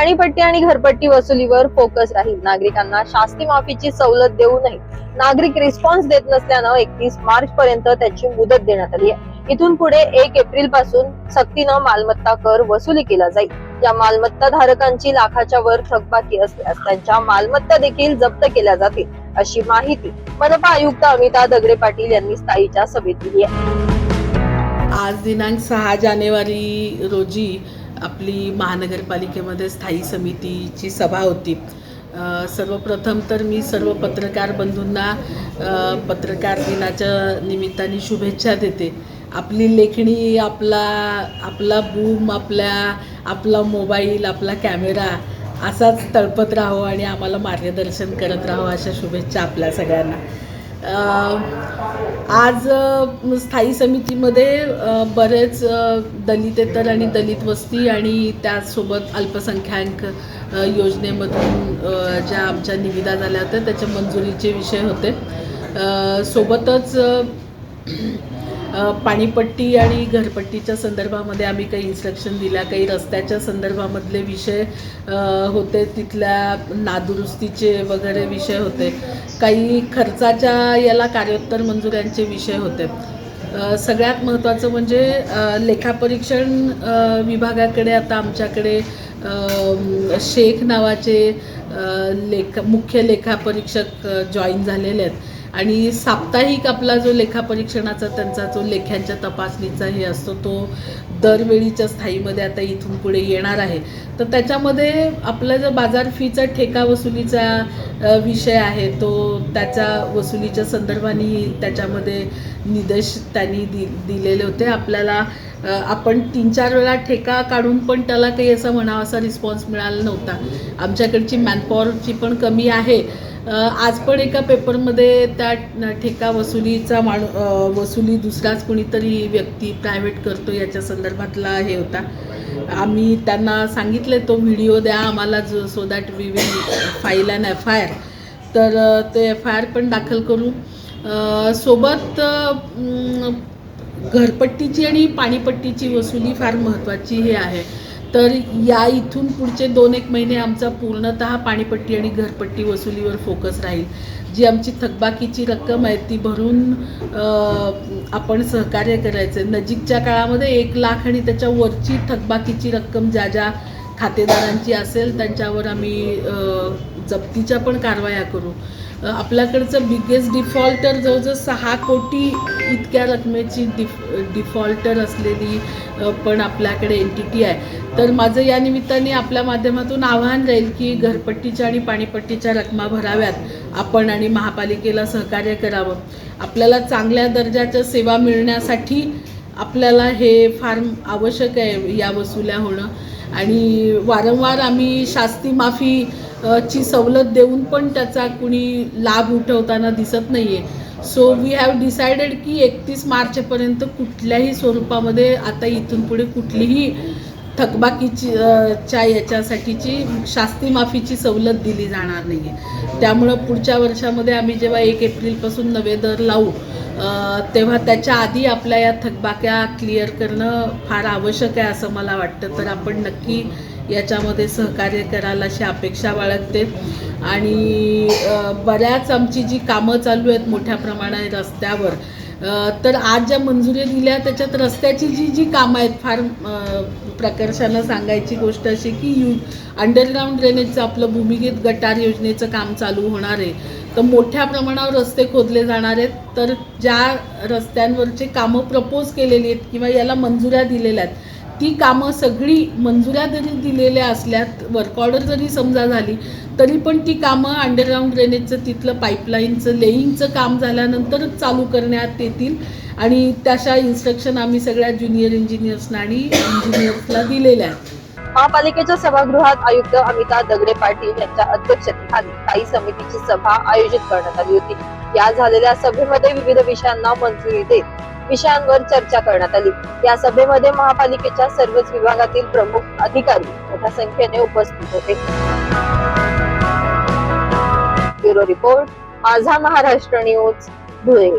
पाणीपट्टी आणि घरपट्टी वसुलीवर फोकस राहील. नागरिकांना शास्ती माफीची सवलत देऊ नये. नागरिक रिस्पॉन्स देत नसल्यानं एकतीस मार्च पर्यंत त्याची मुदत देण्यात आली आहे. इथून पुढे एक एप्रिलपासून सक्तीनं मालमत्ता कर वसुली केला जाईल. या मालमत्ता धारकांची लाखाच्या वर थकबाकी असल्यास त्यांच्या मालमत्ता देखील जप्त केल्या जातील अशी माहिती मनपा आयुक्त अमिता दगडे पाटील यांनी स्थायीच्या सभेत दिली आहे. आज दिनांक सहा जानेवारी रोजी आपली महानगरपालिकेमध्ये स्थायी समितीची सभा होती. सर्वप्रथम तर मी सर्व पत्रकार बंधूंना पत्रकार दिनाच्या निमित्ताने शुभेच्छा देते. आपली लेखणी आपला आपला बूम आपल्या आपला मोबाईल आपला कॅमेरा असाच तळपत राहो आणि आम्हाला मार्गदर्शन करत राहो अशा शुभेच्छा आपल्या सगळ्यांना. आज स्थायी समितीमध्ये बरेच दलितेतर आणि दलित वस्ती आणि त्याचसोबत अल्पसंख्याक योजनेमधून ज्या आमच्या निविदा झाल्या होत्या त्याच्या मंजुरीचे विषय होते. सोबतच पाणीपट्टी आणि घरपट्टीच्या संदर्भामध्ये आम्ही काही इन्स्ट्रक्शन दिल्या काही रस्त्याच्या संदर्भामधले विषय होते तिथल्या नादुरुस्तीचे वगैरे विषय होते. काही खर्चाच्या याला कार्योत्तर मंजुऱ्यांचे विषय होते. सगळ्यात महत्त्वाचं म्हणजे लेखापरीक्षण विभागाकडे आता आमच्याकडे शेख नावाचे लेख मुख्य लेखापरीक्षक जॉईन झालेले आहेत. आणि साप्ताहिक आपला जो लेखापरीक्षणाचा त्यांचा जो लेख्यांच्या तपासणीचा हे असतो तो दरवेळीच्या स्थायीमध्ये आता इथून पुढे येणार आहे. तर त्याच्यामध्ये आपला जो बाजार फीचा ठेका वसुलीचा विषय आहे तो त्याच्या वसुलीच्या संदर्भाने त्याच्यामध्ये निदेश त्यांनी दि दिलेले होते. आपल्याला आपण तीन चार वेळा ठेका काढून पण त्याला काही असा म्हणावा असा रिस्पॉन्स मिळाला नव्हता. आमच्याकडची मॅनपॉवरची पण कमी आहे. आज पण एका पेपरमध्ये त्या ठेका वसुलीचा माणू वसुली दुसराच कोणीतरी व्यक्ती प्रायव्हेट करतो याच्या संदर्भातला हे होता. आम्ही त्यांना सांगितले तो व्हिडिओ द्या आम्हाला जो so that we will file and F I R तर ते एफ आय आर पण दाखल करू सोबत घरपट्टीची आणि पाणीपट्टीची वसुली फार महत्त्वाची हे आहे. तर या इथून पुढचे दोन एक महिने आमचा पूर्णतः पाणीपट्टी आणि घरपट्टी वसुलीवर फोकस राहील. जी आमची थकबाकीची रक्कम आहे ती भरून आपण सहकार्य करायचं नजीकच्या काळामध्ये एक लाख आणि त्याच्या वरची थकबाकीची रक्कम ज्या ज्या खातेदारांची असेल त्यांच्यावर आम्ही जप्तीच्या पण कारवाया करू. आपल्याकडचं बिगेस्ट डिफॉल्टर जवळजवळ सहा कोटी इतक्या रकमेची डिफ डिफॉल्टर असलेली पण आपल्याकडे एंटिटी आहे. तर माझं या निमित्ताने आपल्या माध्यमातून आव्हान राहील की घरपट्टीच्या आणि पाणीपट्टीच्या रकमा भराव्यात आपण आणि महापालिकेला सहकार्य करावं. आपल्याला चांगल्या दर्जाच्या सेवा मिळण्यासाठी आपल्याला हे फार आवश्यक आहे या वसुल्या होणं. आणि वारंवार आम्ही शास्ती माफी ची सवलत देऊन पण त्याचा कुणी लाभ उठवताना दिसत नाही आहे सो वी हॅव डिसाइडेड की एकतीस मार्चपर्यंत कुठल्याही स्वरूपामध्ये आता इथून पुढे कुठलीही थकबाकीची च्या याच्यासाठीची शास्ती माफीची सवलत दिली जाणार नाही आहे त्यामुळं पुढच्या वर्षामध्ये आम्ही जेव्हा एक एप्रिलपासून नवे दर लावू तेव्हा त्याच्या आधी आपल्या या थकबाक्या क्लिअर करणं फार आवश्यक आहे असं मला वाटतं. तर आपण नक्की याच्यामध्ये सहकार्य कराल अशी अपेक्षा बाळगते. आणि बऱ्याच आमची जी कामं चालू आहेत मोठ्या प्रमाणात रस्त्यावर तर आज ज्या मंजुरी दिल्या त्याच्यात रस्त्याची जी जी कामं आहेत फार प्रकर्षानं सांगायची गोष्ट अशी की यू अंडरग्राऊंड ड्रेनेजचं आपलं भूमिगत गटार योजनेचं काम चालू होणार आहे. तर मोठ्या प्रमाणावर रस्ते खोदले जाणार आहेत. तर ज्या रस्त्यांवरचे कामं प्रपोज केलेली आहेत किंवा याला मंजुऱ्या दिलेल्या आहेत ती कामं सगळी मंजुऱ्या जरी दिलेल्या असल्यात वर्क ऑर्डर जरी समजा झाली तरी पण ती कामं अंडरग्राऊंड ड्रेनेजचं तिथलं पाईपलाईनचं लेईंगचं काम झाल्यानंतरच चालू करण्यात येतील. आणि तशा इन्स्ट्रक्शन आम्ही सगळ्या ज्युनियर इंजिनियर्सना आणि इंजिनियर्सला दिलेल्या आहेत. महापालिकेच्या सभागृहात आयुक्त अमिता दगडे पाटील यांच्या अध्यक्षतेखाली स्थायी समितीची सभा आयोजित करण्यात आली होती. या झालेल्या सभेमध्ये विविध विषयांना मंजुरी देत विषयांवर चर्चा करण्यात आली. या सभेमध्ये महापालिकेच्या सर्वच विभागातील प्रमुख अधिकारी मोठ्या संख्येने उपस्थित होते. ब्युरो रिपोर्ट माझा महाराष्ट्र न्यूज धुळे.